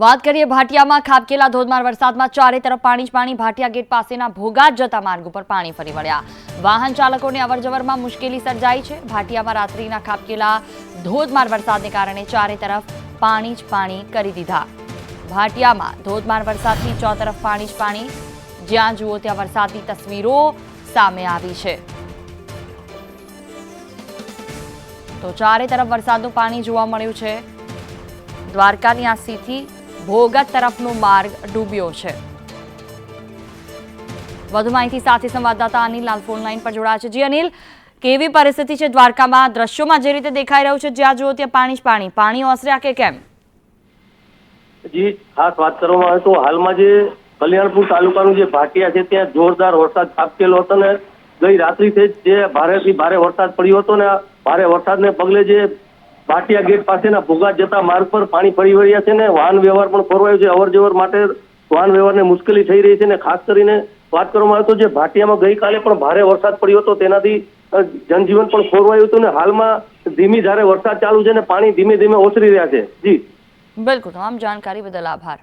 વાત કરીએ ભાટિયામાં ખાબકેલા ધોધમાર વરસાદમાં ચારે તરફ પાણી જ પાણી. ભાટિયા ગેટ પાસેના ભોગાત જતા માર્ગ ઉપર પાણી ફરી વળ્યા. વાહન ચાલકોને અવરજવરમાં મુશ્કેલી સર્જાઈ છે. ભાટિયામાં રાત્રિના ખાબકેલા ધોધમાર વરસાદને કારણે ચારે તરફ પાણી જ પાણી કરી દીધા. ભાટિયામાં ધોધમાર વરસાદથી ચો તરફ પાણી જ પાણી. જ્યાં જુઓ ત્યાં વરસાદની તસવીરો સામે આવી છે. તો ચારે તરફ વરસાદનું પાણી જોવા મળ્યું છે. દ્વારકાની આ સીથી ભોગત તરફનો માર્ગ ડૂબ્યો છે. વધુ માહિતી સાથે સંવાદદાતા અનિલ લાલ ફોન પર જોડાયા છે. જી અનિલ, કેવી પરિસ્થિતિ છે દ્વારકામાં? દ્રશ્યોમાં જે રીતે દેખાઈ રહ્યું છે, જ્યાં જુઓ ત્યાં પાણી જ પાણી. પાણી ઓસર્યા કે કેમ? જી, ખાસ વાત કરવામાં આવે તો હાલમાં જે કલ્યાણપુર તાલુકાનું જે ભાટિયા છે, ત્યાં જોરદાર વરસાદ ખાબકેલો હતો ને ગઈ રાત્રિથી જે ભારેથી ભારે વરસાદ પડ્યો હતો ને ભારે વરસાદને પગલે જે ભાટિયા ગેટ પાસેના ભોગા જતા માર્ગ પર પાણી ફરી વળ્યા છે ને વાહન વ્યવહાર પણ ખોરવાયો છે. અવર જવર માટે વાહન વ્યવહારને મુશ્કેલી થઈ રહી છે ને ખાસ કરીને વાત કરવામાં આવે તો જે ભાટિયામાં ગઈકાલે પણ ભારે વરસાદ પડ્યો હતો તેનાથી જનજીવન પણ ખોરવાયું હતું ને હાલમાં ધીમી ધારે વરસાદ ચાલુ છે ને પાણી ધીમે ધીમે ઓસરી રહ્યા છે. જી. બિલકુલ. તમામ જાણકારી બદલ આભાર.